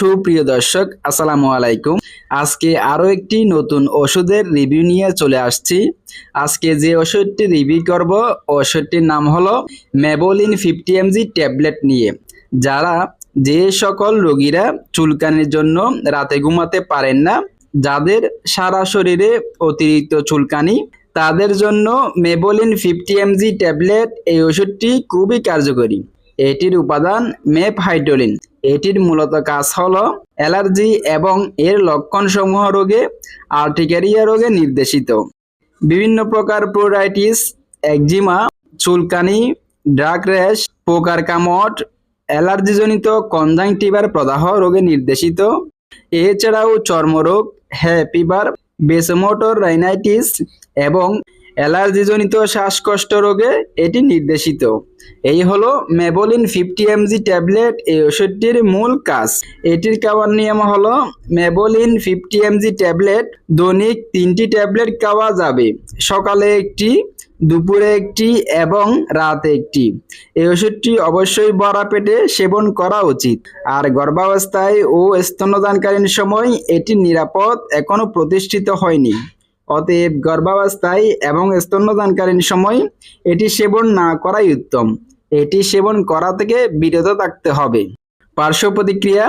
সুপ্রিয় দর্শক, আসসালামু আলাইকুম। আজকে আরও একটি নতুন ওষুধের রিভিউ নিয়ে চলে আসছি। আজকে যে ওষুধটি রিভিউ করব, ওষুধটির নাম হলো মেবোলিন ফিফটি এমজি ট্যাবলেট নিয়ে। যারা যে সকল রোগীরা চুলকানির জন্য রাতে ঘুমাতে পারেন না, যাদের সারা শরীরে অতিরিক্ত চুলকানি, তাদের জন্য মেবোলিন ফিফটি এমজি ট্যাবলেট এই ওষুধটি খুবই কার্যকরী। এটির উপাদান মেপ হাইড্রোলিন এটির মূলত কাজ হল অ্যালার্জি এবং এর লক্ষণসমূহ রোগে আর্টিকেরিয়া রোগে নির্দেশিত। বিভিন্ন প্রকার প্রোরাইটিস একজিমা চুলকানি ড্রাগ র্যাশ পোকার কামট অ্যালার্জিজনিত কনজাংটিভার প্রদাহ রোগে নির্দেশিত। এছাড়াও চর্মরোগ হ্যাপিবার বেসমোটর রাইনাইটিস এবং অ্যালার্জিজনিত শ্বাসকষ্ট রোগে এটি নির্দেশিত। এই হলো মেবোলিন ফিফটি এমজি ট্যাবলেট, এই ওষুধটির মূল কাজ। এটির খাওয়ার নিয়ম হলো মেবোলিন ফিফটি এমজি ট্যাবলেট দৈনিক তিনটি ট্যাবলেট খাওয়া যাবে। সকালে একটি, দুপুরে একটি এবং রাতে একটি। এই ওষুধটি অবশ্যই বড়া পেটে সেবন করা উচিত। আর গর্ভাবস্থায় ও স্তন্যদানকালীন সময় এটি নিরাপদ এখনও প্রতিষ্ঠিত হয়নি। অতএব গর্ভাবস্থায় এবং স্তন্যদানকালীন সময় এটি সেবন না করাই উত্তম। এটি সেবন করা থেকে বিরত থাকতে হবে। পার্শ্ব প্রতিক্রিয়া।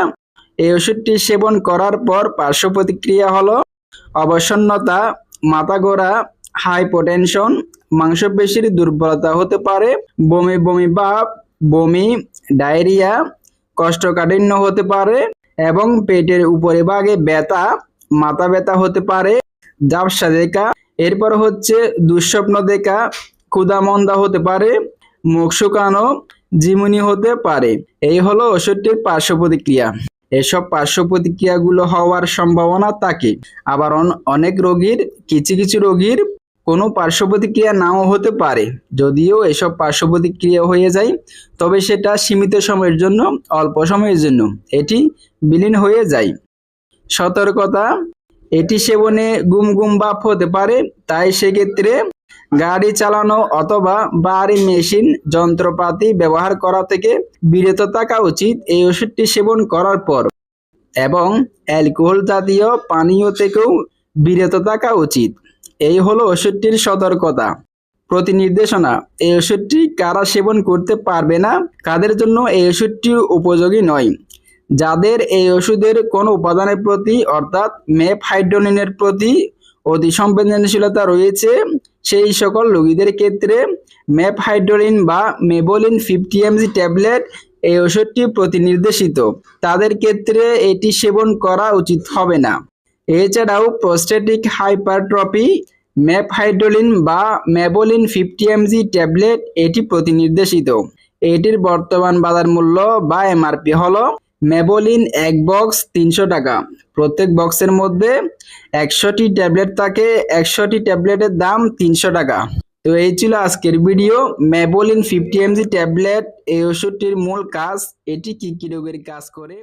এই ওষুধটি সেবন করার পর পার্শ্ব প্রতিক্রিয়া হলো অবসন্নতা মাথা গোড়া হাইপোটেনশন, মাংসপেশির দুর্বলতা হতে পারে, বমি বমি ভাব, বমি, ডায়রিয়া, কষ্টকাঠিন্য হতে পারে এবং পেটের উপরে ভাগে ব্যথা, মাথা ব্যথা হতে পারে ঝাপসা দেখা। এরপর হচ্ছে দুঃস্বপ্ন দেখা, ক্ষুধামন্দা হতে পারে মুখ শুকানো জিমুনি হতে পারে। এই হলো ওষুধটির পার্শ্ব প্রতিক্রিয়া। এসব পার্শ্ব প্রতিক্রিয়াগুলো হওয়ার সম্ভাবনা থাকে। আবার অনেক রোগীর, কিছু কিছু রোগীর কোনো পার্শ্ব প্রতিক্রিয়া নাও হতে পারে। যদিও এসব পার্শ্ব প্রতিক্রিয়া হয়ে যায়, তবে সেটা সীমিত সময়ের জন্য, অল্প সময়ের জন্য। এটি বিলীন হয়ে যায়। সতর্কতা এটি সেবনে গুম গুম ভাব হতে পারে, তাই সেক্ষেত্রে গাড়ি চালানো অথবা বাড়ি মেশিন, যন্ত্রপাতি ব্যবহার করা থেকে বিরত থাকা উচিত। এই ওষুধটি সেবন করার পর এবং অ্যালকোহল জাতীয় পানীয় থেকেও বিরত থাকা উচিত। এই হলো ওষুধটির সতর্কতা। প্রতি নির্দেশনা এই ওষুধটি কারা সেবন করতে পারবে না, কাদের জন্য এই ওষুধটি উপযোগী নয়? যাদের এই ওষুধের কোনো উপাদানের প্রতি, অর্থাৎ মেপ হাইড্রোলিনের প্রতি অতি সংবেদনশীলতা রয়েছে, সেই সকল রোগীদের ক্ষেত্রে ম্যাপ হাইড্রোলিন বা মেবোলিন ফিফটি এমজি ট্যাবলেট এই ওষুধটি প্রতি নির্দেশিত তাদের ক্ষেত্রে এটি সেবন করা উচিত হবে না। এছাড়াও প্রোস্টেটিক হাইপারট্রপি ম্যাপ হাইড্রোলিন বা ম্যাবোলিন ফিফটি এমজি ট্যাবলেট এটি প্রতি নির্দেশিত এটির বর্তমান বাজার মূল্য বা এমআরপি হলো মেবোলিন এক বক্স তিনশো টাকা। প্রত্যেক বক্সের মধ্যে একশোটি ট্যাবলেট থাকে, একশোটি ট্যাবলেটের দাম তিনশো টাকা। তো এই ছিল আজকের video Mebolin fifty MG tablet এই ওষুধটির মূল কাজ, এটি কী কী রোগের কাজ করে?